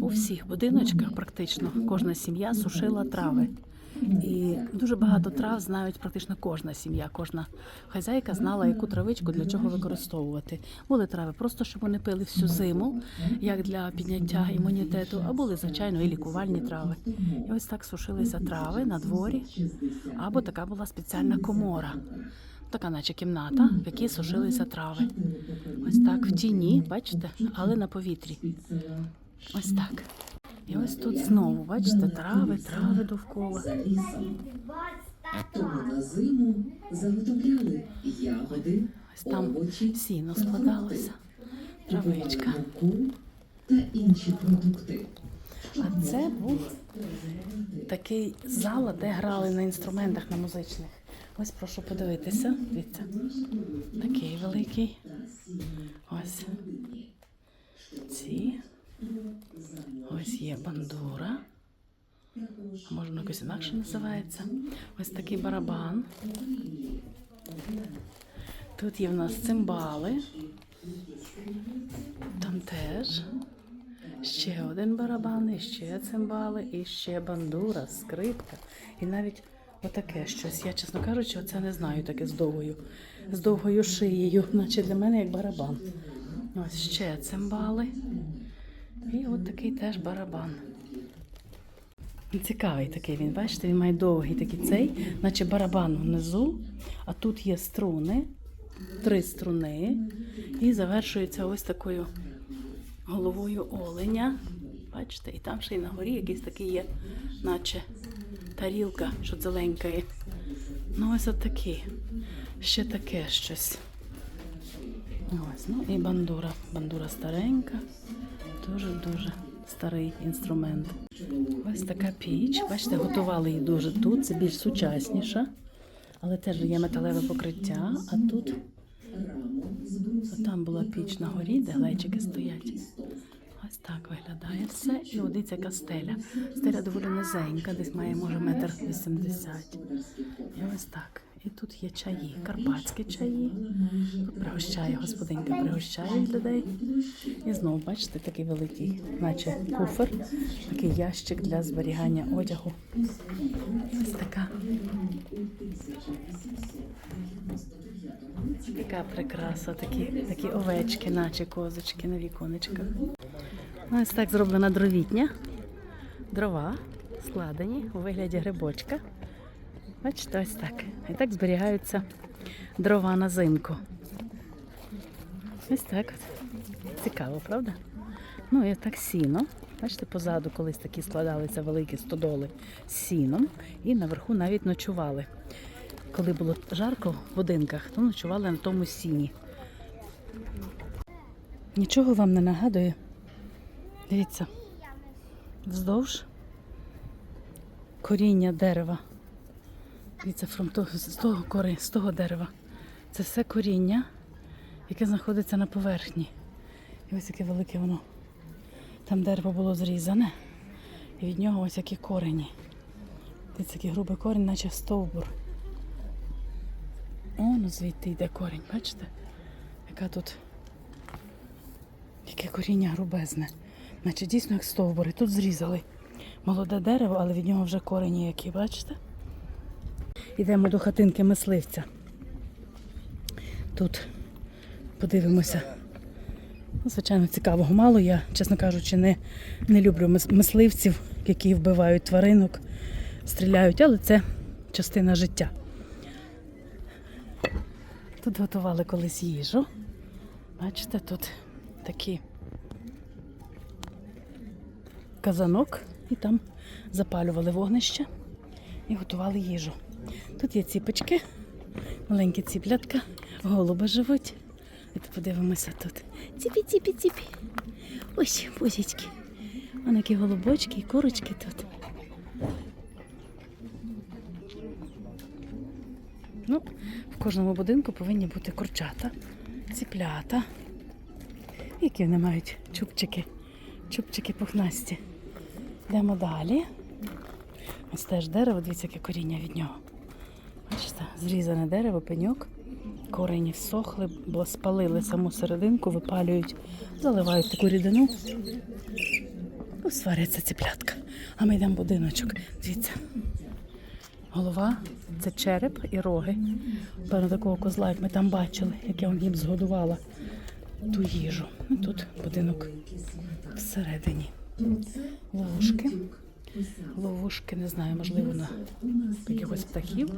у всіх будиночках практично кожна сім'я сушила трави. І дуже багато трав знають практично кожна сім'я, кожна хазяйка знала, яку травичку для чого використовувати. Були трави просто, щоб вони пили всю зиму, як для підняття імунітету, а були, звичайно, і лікувальні трави. І ось так сушилися трави на дворі, або така була спеціальна комора. Така, наче кімната, в якій сушилися трави. Ось так в тіні, бачите, але на повітрі. Ось так. І ось тут знову, бачите, трави, трави довкола. Тому на зиму заготовляли ягоди, Ось там сіно складалося, травичка. та інші продукти. А це був такий зал, де грали на інструментах на музичних. Ось прошу подивитися. Дивіться. Такий великий. Ось. Ці. Ось є бандура. Може воно якось інакше називається. Ось такий барабан. Тут є в нас цимбали. Там теж. Ще один барабан, і ще цимбали, і ще бандура, скрипка. І навіть отаке щось. Я, чесно кажучи, оце не знаю таке з довгою, з довгою шиєю, наче для мене як барабан. Ось ще цимбали. І от такий теж барабан. Цікавий такий він, бачите, він має довгий такий цей, наче барабан внизу, а тут є струни, три струни, і завершується ось такою головою оленя. Бачите, і там ще й на горі якийсь такий є, наче тарілка, що дзеленькає. Ну, ось отакі. Ще таке щось. Ось, ну і бандура. Бандура старенька, дуже-дуже старий інструмент. Ось така піч. Бачите, готували її дуже тут. Це більш сучасніша, але теж є металеве покриття. А тут там була піч на горі, де глечики стоять. Ось так виглядає все. І водиться яка стеля. Стеля доволі низенька, десь має, може, метр вісімдесят. І ось так. І тут є чаї, карпатські чаї. Тут пригощає господинка, пригощає людей. І знову, бачите, такий великий, наче куфер, такий ящик для зберігання одягу. Ось така. Яка прикраса, такі, такі овечки, наче козочки на віконечках. Ну, Ось так зроблена дровітня. Дрова складені у вигляді грибочка. Бачите, ось так. І так зберігаються дрова на зимку. Ось так от. Цікаво, правда? Ну і так сіно. Бачите, позаду колись такі складалися великі стодоли з сіном, і наверху навіть ночували. Коли було жарко в будинках, то ночували на тому сіні. Нічого вам не нагадує. Дивіться, вздовж коріння дерева. Дивіться, того, з того кори, з того дерева. Це все коріння, яке знаходиться на поверхні. І ось яке велике воно. Там дерево було зрізане, і від нього ось які корені. Дивіться, який грубий корінь, наче стовбур. О, ну звідти йде корінь, бачите? Яка тут яке коріння грубезне. Наче дійсно як стовбури. Тут зрізали молоде дерево, але від нього вже корені які, бачите? Йдемо до хатинки мисливця. Тут подивимося. Звичайно, цікавого мало. Я, чесно кажучи, не, не люблю мисливців, які вбивають тваринок, стріляють, але це частина життя. Тут готували колись їжу. Бачите, тут такий казанок, і там запалювали вогнище і готували їжу. Тут є ціпочки, маленькі ціплятка, голуби живуть. Давайте подивимося тут. Ціпі, ціпі, ціпі. Ось бузічки. Вон які голубочки і курочки тут. Ну, в кожному будинку повинні бути курчата, ціплята. Які вони мають чубчики, чубчики пухнасті. Йдемо далі. Ось теж дерево, дивіться, яке коріння від нього. Зрізане дерево, пеньок. Корені всохли, бо спалили саму серединку, випалюють, заливають таку рідину. Ну, сваряться ціплятка. А ми йдемо в будиночок. Дивіться. Голова це череп і роги. Певно, такого козла, як ми там бачили, як я їм згодувала ту їжу. Ну, тут будинок всередині. Ловушки. Ловушки, не знаю, можливо, на якихось птахів.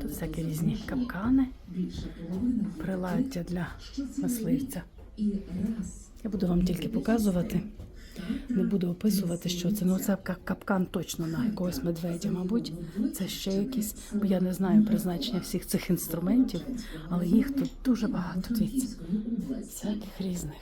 Тут всякі різні капкани, приладдя для мисливця. Я буду вам тільки показувати. Не буду описувати, що це. Ну, це капкан точно на якогось медведя, мабуть. Це ще якийсь, бо я не знаю призначення всіх цих інструментів, але їх тут дуже багато. Дивіться, всяких різних.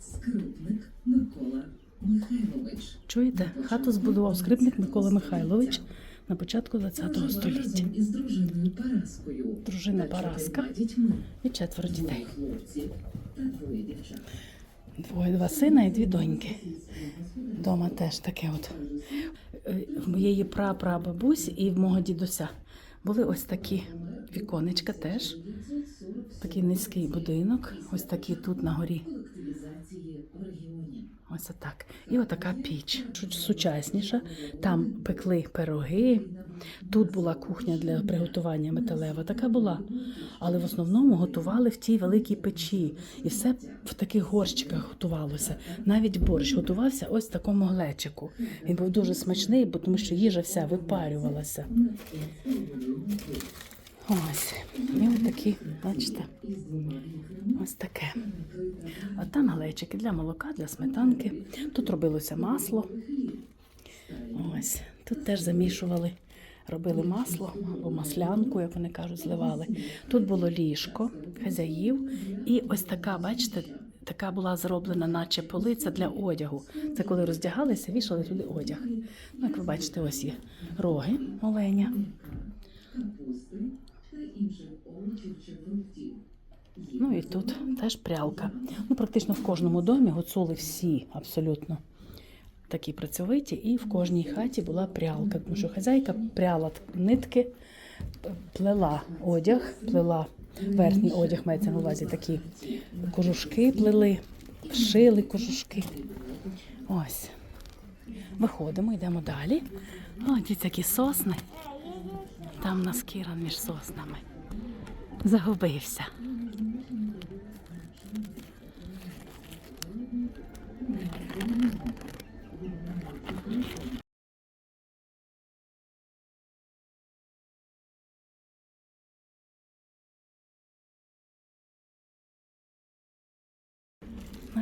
Скрипник Микола Михайлович. Чуєте? Хату збудував скрипник Микола Михайлович на початку ХХ століття. Із дружиною Параскою. Дружина Параска. І четверо дітей. Двоє два сина і дві доньки. Дома теж таке от. Е, В моєї прапрабабусі і в мого дідуся були ось такі віконечка теж. Такий низький будинок. Ось такий тут на горі. Ось отак. І отака піч. Сучасніша. Там пекли пироги. Тут була кухня для приготування металева. Така була. Але в основному готували в тій великій печі. І все в таких горщиках готувалося. Навіть борщ готувався ось в такому глечику. Він був дуже смачний, тому що їжа вся випарювалася. Ось. І ось такі, бачите, ось таке. А там глечики для молока, для сметанки. Тут робилося масло. Ось. Тут теж замішували, робили масло або маслянку, як вони кажуть, зливали. Тут було ліжко хазяїв. І ось така, бачите, така була зроблена, наче полиця для одягу. Це коли роздягалися, вішали туди одяг. Ну, як ви бачите, ось є роги оленя. капусти та інших овочів чи фруктів. Ну і тут теж прялка. Ну, практично в кожному домі гуцули всі абсолютно такі працьовиті, і в кожній хаті була прялка, тому що хазяйка пряла нитки, плела одяг, плела верхній одяг, мається на увазі такі кожушки плели, шили кожушки. Ось. Виходимо, йдемо далі. О, дивіться, які сосни. Там у нас між соснами. Загубився.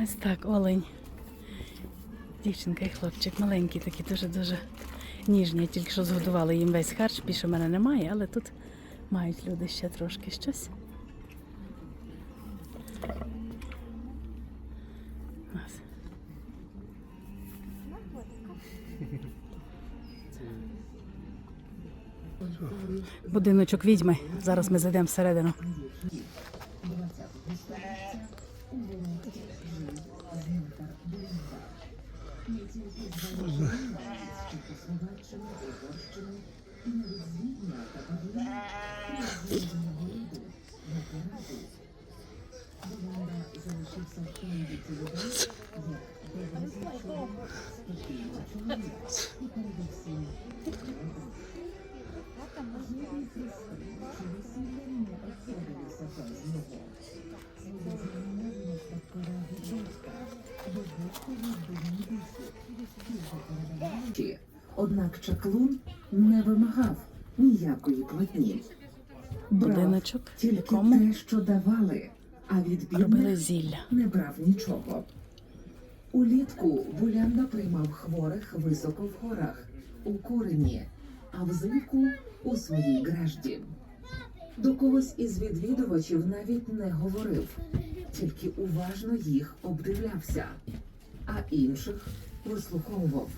Ось так, олень. Дівчинка і хлопчик маленькі такі, дуже-дуже ніжні. Тільки що згодували їм весь харч, більше в мене немає, але тут мають люди ще трошки щось. Ось. Будиночок відьми. Зараз ми зайдемо всередину. Ті. Однак чаклун не вимагав ніякої платні. Будиночок, тільки те, що давали, а від бідних зілля. не брав нічого. Улітку Булянда приймав хворих високо в горах, у курені, а взимку у своїй гражді. До когось із відвідувачів навіть не говорив, тільки уважно їх обдивлявся, а інших вислуховував.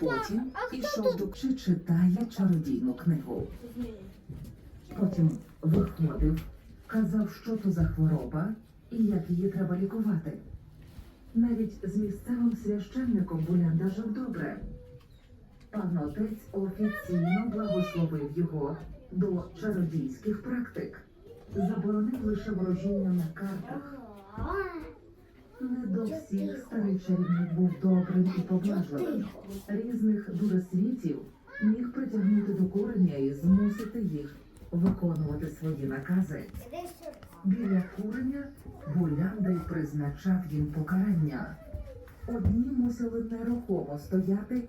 Потім ішов до чи читає чародійну книгу. Потім виходив, казав, що то за хвороба і як її треба лікувати. Навіть з місцевим священником Булянда жив добре. Пан отець офіційно благословив його до чародійських практик, заборонив лише ворожіння на картах. Не До всіх старий чарівник був добрим і поблажливим. Різних дуросвітів міг притягнути до куреня і змусити їх виконувати свої накази. Біля куреня Булянда й призначав їм покарання. Одні мусили нерухомо стояти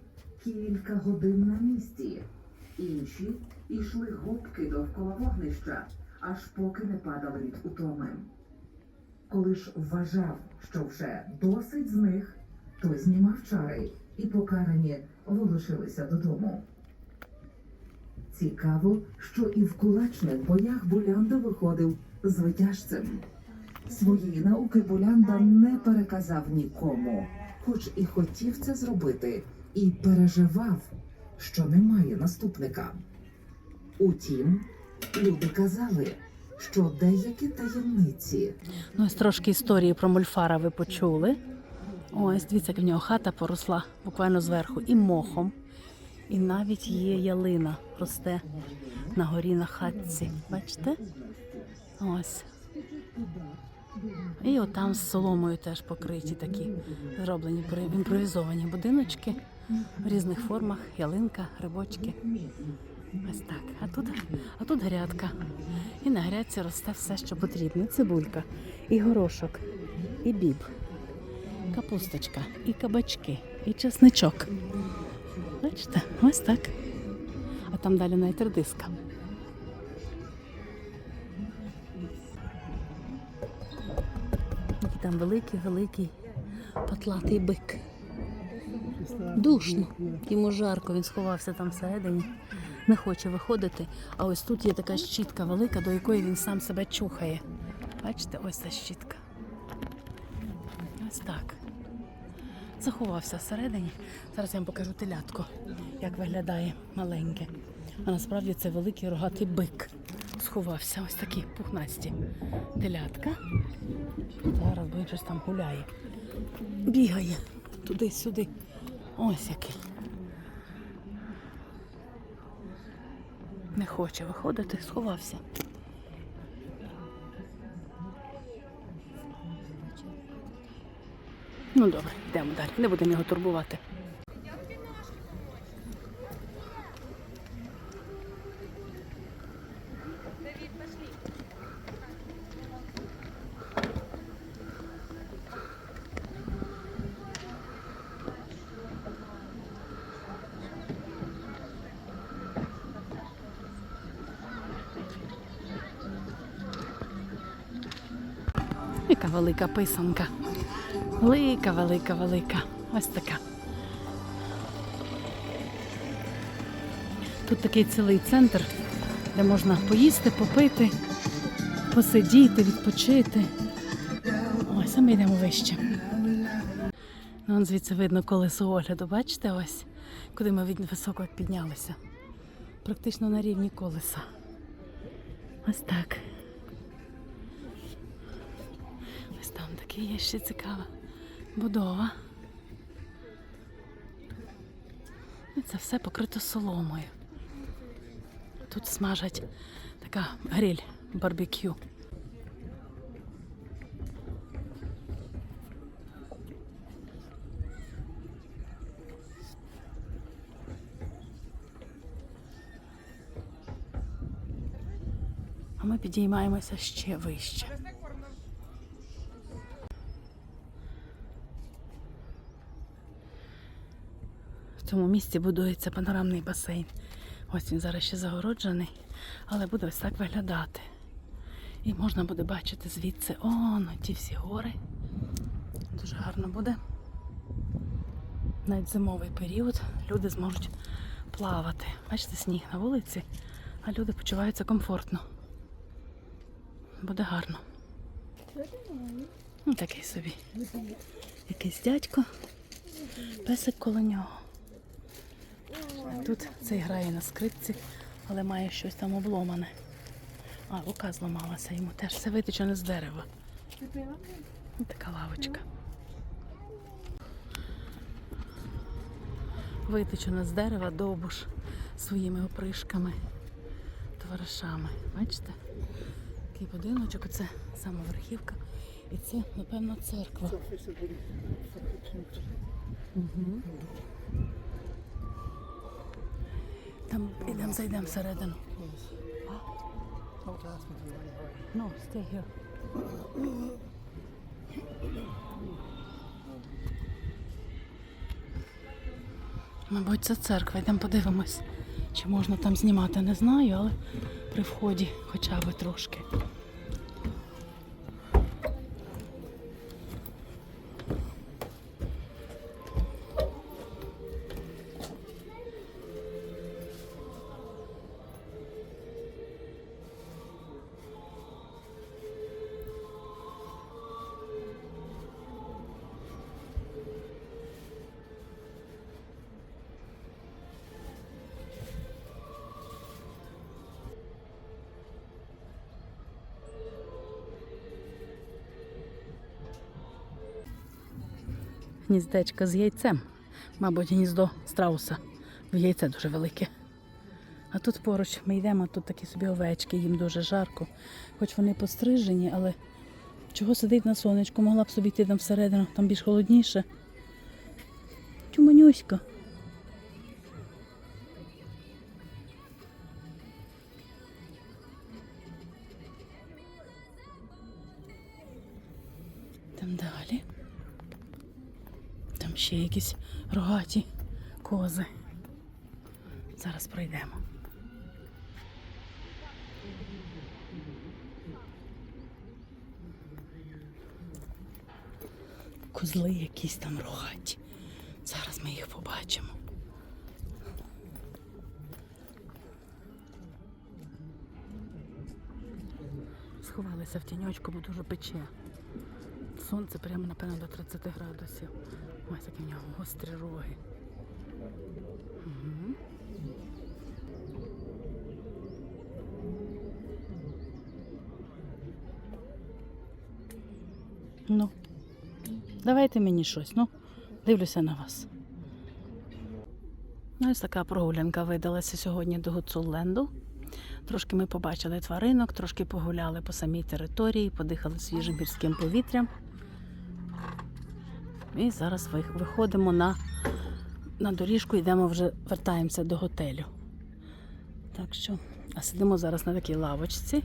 кілька годин на місці, інші йшли губки довкола вогнища, аж поки не падали від утоми. Коли ж вважав, що вже досить з них, то знімав чари і покарані волошилися додому. Цікаво, що і в кулачних боях Булянда виходив звитяжцем. Свої науки Булянда не переказав нікому, хоч і хотів це зробити, і переживав, що немає наступника. Утім, люди казали, що деякі таємниці Ну, ось трошки історії про Мольфара ви почули. Ось, дивіться, як в нього хата поросла буквально зверху і мохом. І навіть є ялина росте на горі на хатці. Бачите? Ось. І отам з соломою теж покриті такі зроблені імпровізовані будиночки в різних формах, ялинка, грибочки. Ось так. А тут, а тут грядка. І на грядці росте все, що потрібно. Цибулька, і горошок, і біб, капусточка, і кабачки, і чесничок. Бачите, ось так. А там далі навіть редиска. Який там великий, великий патлатий бик. Душно. Йому жарко, він сховався там всередині, не хоче виходити. А ось тут є така щітка велика, до якої він сам себе чухає. Бачите, ось ця щітка. Ось так. Заховався всередині. Зараз я вам покажу телятко, як виглядає маленьке. А насправді це великий рогатий бик. Сховався, ось такі пухнасті телятка. Зараз він щось там гуляє. Бігає туди-сюди. Ось який. Не хоче виходити, сховався. Ну добре, йдемо далі. Не будемо його турбувати. Велика писанка. Велика, велика, велика. Ось така. Тут такий цілий центр, де можна поїсти, попити, посидіти, відпочити. Ось, а ми йдемо вище. Ну, вон звідси видно колесо огляду, бачите ось, куди ми високо піднялися. Практично на рівні колеса. Ось так. Ось є ще цікава будова. І це все покрито соломою. Тут смажать така гриль барбекю. А ми підіймаємося ще вище. Цьому місці будується панорамний басейн. Ось він зараз ще загороджений, але буде ось так виглядати. І можна буде бачити звідси он, ті всі гори. Дуже гарно буде. Навіть зимовий період люди зможуть плавати. Бачите, сніг на вулиці, а люди почуваються комфортно. Буде гарно. Ну, такий собі. Якийсь дядько, песик коло нього. Тут цей грає на скрипці, але має щось там обломане. А, рука зламалася йому теж. Все витечено з дерева. Така лавочка. Витечено з дерева довбуш своїми опришками, товаришами. Бачите? Такий будиночок, оце сама верхівка. І це, напевно, церква. Угу. Там ідемо, зайдемо всередину. No, stay here. Мабуть, це церква. Йдемо подивимось, чи можна там знімати, не знаю, але при вході хоча б трошки. Гніздечко з яйцем. Мабуть, гніздо страуса. В яйце дуже велике. А тут поруч ми йдемо, тут такі собі овечки, їм дуже жарко. Хоч вони пострижені, але чого сидить на сонечку, могла б собі йти там всередину, там більш холодніше. Тюманюська. Ще якісь рогаті кози. Зараз пройдемо. Козли якісь там рогаті. Зараз ми їх побачимо. Сховалися в тіньочку, бо дуже пече. Сонце прямо, напевно, до 30 градусів. Ось такі в нього гострі роги. Ну, давайте мені щось, ну, дивлюся на вас. Ну, ось така прогулянка видалася сьогодні до Гуцулленду. Трошки ми побачили тваринок, трошки погуляли по самій території, подихали свіжим гірським повітрям. І зараз виходимо на, на доріжку, йдемо вже вертаємося до готелю. Так що, а сидимо зараз на такій лавочці.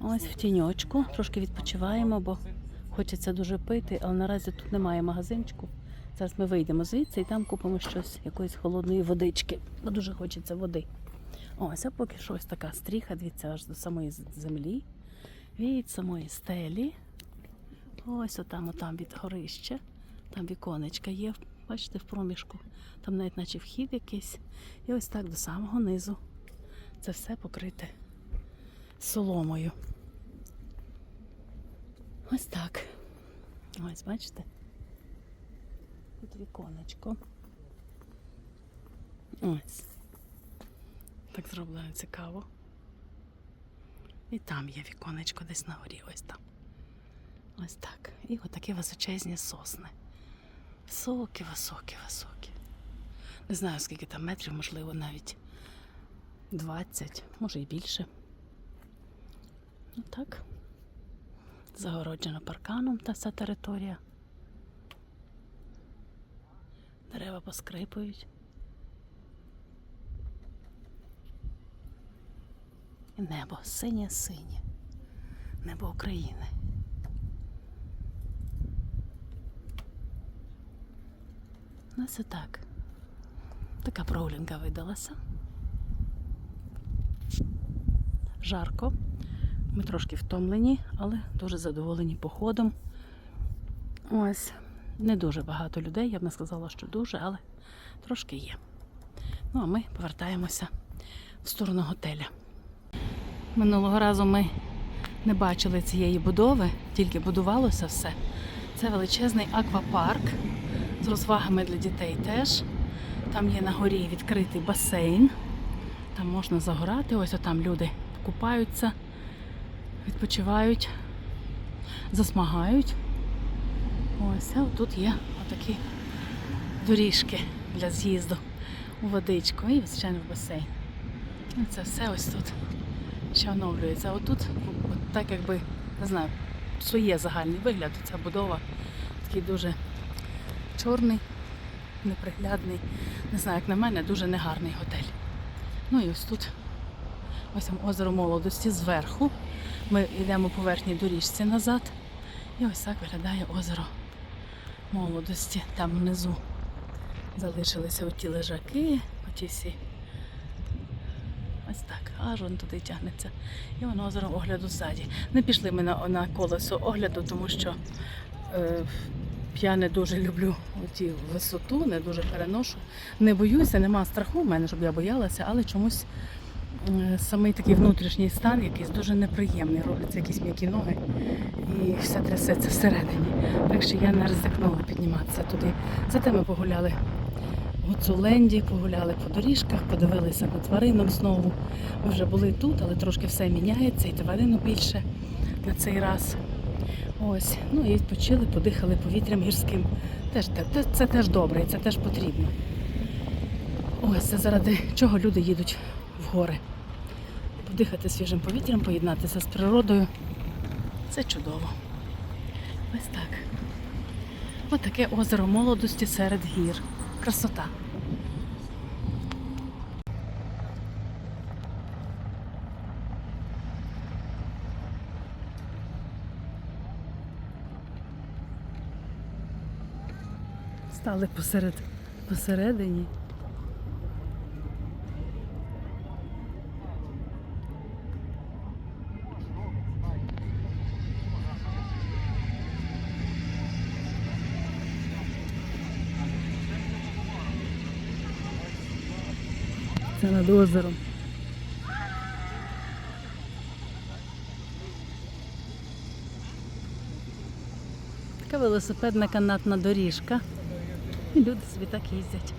Ось в тіньочку, трошки відпочиваємо, бо хочеться дуже пити, але наразі тут немає магазинчику. Зараз ми вийдемо звідси і там купимо щось, якоїсь холодної водички, бо дуже хочеться води. Ось, а поки що ось така стріха, дивіться, аж до самої землі, від самої стелі. Ось отам, отам від горища. Там віконечка є, бачите, в проміжку. Там навіть наче вхід якийсь. І ось так до самого низу. Це все покрите соломою. Ось так. Ось, бачите? Тут віконечко. Ось. Так зроблено цікаво. І там є віконечко десь на горі, ось там. Ось так. І отакі височезні сосни. Високі, високі, високі. Не знаю, скільки там метрів, можливо, навіть 20, може і більше. Ну так. Загороджена парканом та вся територія. Дерева поскрипують. І небо синє-синє. Небо України. Ну, це так. Така прогулянка видалася. Жарко. Ми трошки втомлені, але дуже задоволені походом. Ось, не дуже багато людей, я б не сказала, що дуже, але трошки є. Ну, а ми повертаємося в сторону готеля. Минулого разу ми не бачили цієї будови, тільки будувалося все. Це величезний аквапарк з розвагами для дітей теж. Там є на горі відкритий басейн. Там можна загорати. Ось там люди купаються, відпочивають, засмагають. Ось, а тут є отакі доріжки для з'їзду у водичку і, звичайно, в басейн. І це все ось тут ще оновлюється. Отут, от так якби, не знаю, своє загальний вигляд. Ця будова такий дуже чорний, неприглядний. Не знаю, як на мене, дуже негарний готель. Ну і ось тут ось там озеро молодості зверху. Ми йдемо по верхній доріжці назад. І ось так виглядає озеро молодості. Там внизу залишилися оті лежаки, оті всі. Ось так, аж вон туди тягнеться. І воно озеро огляду ззаді. Не пішли ми на, на колесо огляду, тому що е, я не дуже люблю оті висоту, не дуже переношу. Не боюся, нема страху в мене, щоб я боялася, але чомусь самий такий внутрішній стан якийсь дуже неприємний. Робляться якісь м'які ноги і все трясеться всередині. Так що я не ризикнула підніматися туди. Зате ми погуляли в Гуцуленді, погуляли по доріжках, подивилися на тваринок знову. Ми вже були тут, але трошки все міняється, і тваринок більше на цей раз. Ось, ну і відпочили, подихали повітрям гірським. Теж, те- те- це теж добре, і це теж потрібно. Ось це заради чого люди їдуть в гори. Подихати свіжим повітрям, поєднатися з природою. Це чудово. Ось так. Ось таке озеро молодості серед гір. Красота. Стали посеред, посередині. Це над озером. Така велосипедна канатна доріжка. Люди собі так їздять.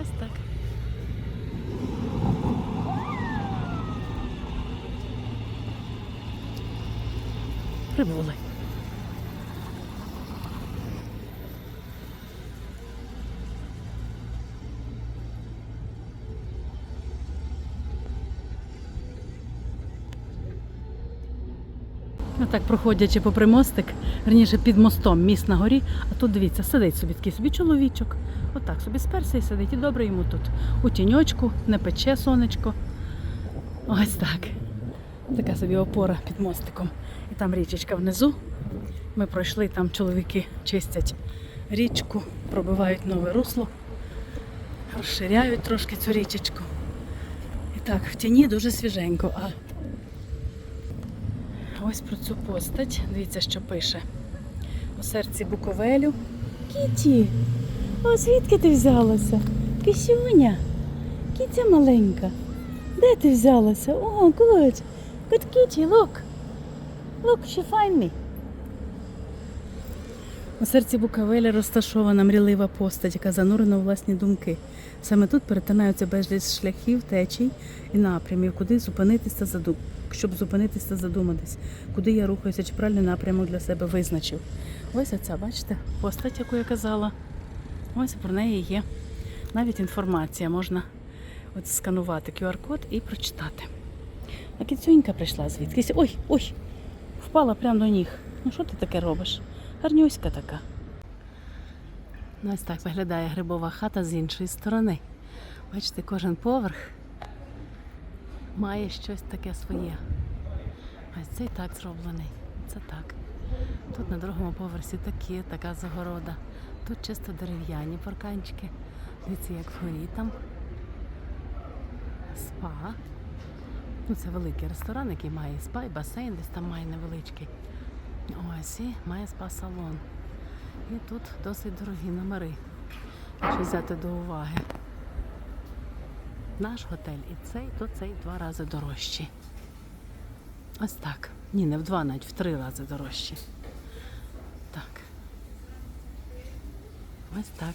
Ось так. Прибули. Отак, проходячи попри мостик, верніше під мостом міст на горі, а тут дивіться, сидить собі такий собі чоловічок. Отак собі сперся і сидить. І добре йому тут. У тіньочку, не пече сонечко. Ось так. Така собі опора під мостиком. І там річечка внизу. Ми пройшли, там чоловіки чистять річку, пробивають нове русло, розширяють трошки цю річечку. І так, в тіні дуже свіженько. А Ось про цю постать. Дивіться, що пише. У серці Буковелю. Кіті, о, звідки ти взялася? Кисюня, кітя маленька. Де ти взялася? О, good. Good kitty, look. Look, she find me. У серці Буковеля розташована мрілива постать, яка занурена у власні думки. Саме тут перетинаються безліч шляхів, течій і напрямів, куди зупинитися задум... щоб зупинитися задуматись, куди я рухаюся, чи правильний напрямок для себе визначив. Ось оця, бачите, постать, яку я казала. Ось про неї є навіть інформація. Можна от сканувати QR-код і прочитати. А кіцюнька прийшла звідкись. Ой, ой, впала прямо до ніг. Ну що ти таке робиш? Гарнюська така. Ну, ось так виглядає грибова хата з іншої сторони. Бачите, кожен поверх має щось таке своє. Ось цей так зроблений. Це так. Тут на другому поверсі такі, така загорода. Тут чисто дерев'яні парканчики. Дивіться, як вгорі там. Спа. Ну, це великий ресторан, який має спа, і басейн, десь там має невеличкий. Ось і має спа-салон. І тут досить дорогі номери, якщо взяти до уваги. Наш готель і цей, то цей два рази дорожчий. Ось так. Ні, не в два, навіть в три рази дорожчі. Так. Ось так.